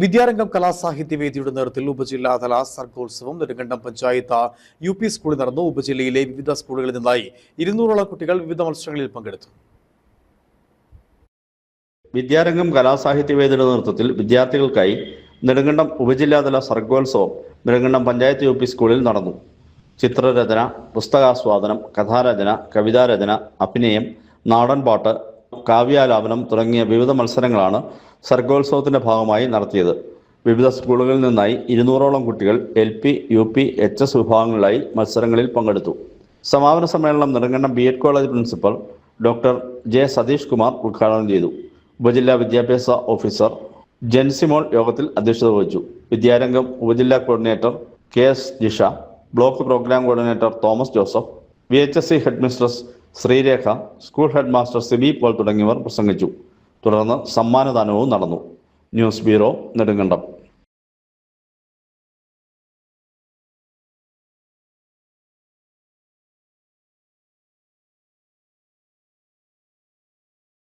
വിദ്യാരംഗം കലാസാഹിത്യവേദിയുടെ നേതൃത്വത്തിൽ ഉപജില്ലാതല സർഗോത്സവം നെടുങ്കണ്ടം പഞ്ചായത്ത് യു പി സ്കൂളിൽ നടന്നു. ഉപജില്ലയിലെ വിവിധ സ്കൂളുകളിൽ നിന്നായി ഇരുന്നൂറോളം കുട്ടികൾ വിവിധ മത്സരങ്ങളിൽ പങ്കെടുത്തു. വിദ്യാരംഗം കലാസാഹിത്യവേദിയുടെ നേതൃത്വത്തിൽ വിദ്യാർത്ഥികൾക്കായി നെടുങ്കണ്ടം ഉപജില്ലാതല സർഗോത്സവം നെടുങ്കണ്ടം പഞ്ചായത്ത് യു പി സ്കൂളിൽ നടന്നു. ചിത്രരചന പുസ്തകാസ്വാദനം കഥാരചന കവിതാരചന അഭിനയം നാടൻപാട്ട് കാവ്യാലാപനം തുടങ്ങിയ വിവിധ മത്സരങ്ങളാണ് സർഗോത്സവത്തിന്റെ ഭാഗമായി നടത്തിയത്. വിവിധ സ്കൂളുകളിൽ നിന്നായി ഇരുന്നൂറോളം കുട്ടികൾ L P U P H S വിഭാഗങ്ങളിലായി മത്സരങ്ങളിൽ പങ്കെടുത്തു. സമാപന സമ്മേളനം Nedumkandam B Ed college principal doctor J Satheesh Kumar ഉദ്ഘാടനം ചെയ്തു. ഉപജില്ലാ വിദ്യാഭ്യാസ ഓഫീസർ ജെൻസിമോൾ യോഗത്തിൽ അധ്യക്ഷത വഹിച്ചു. വിദ്യാരംഗം ഉപജില്ലാ coordinator K S Jisha block program coordinator Thomas Joseph V H S C head mistress Sreerekha school head master Sibi Paul തുടങ്ങിയവർ പ്രസംഗിച്ചു. തുടർന്ന് സമ്മാനദാനവും നടന്നു. News bureau Nedumkandam.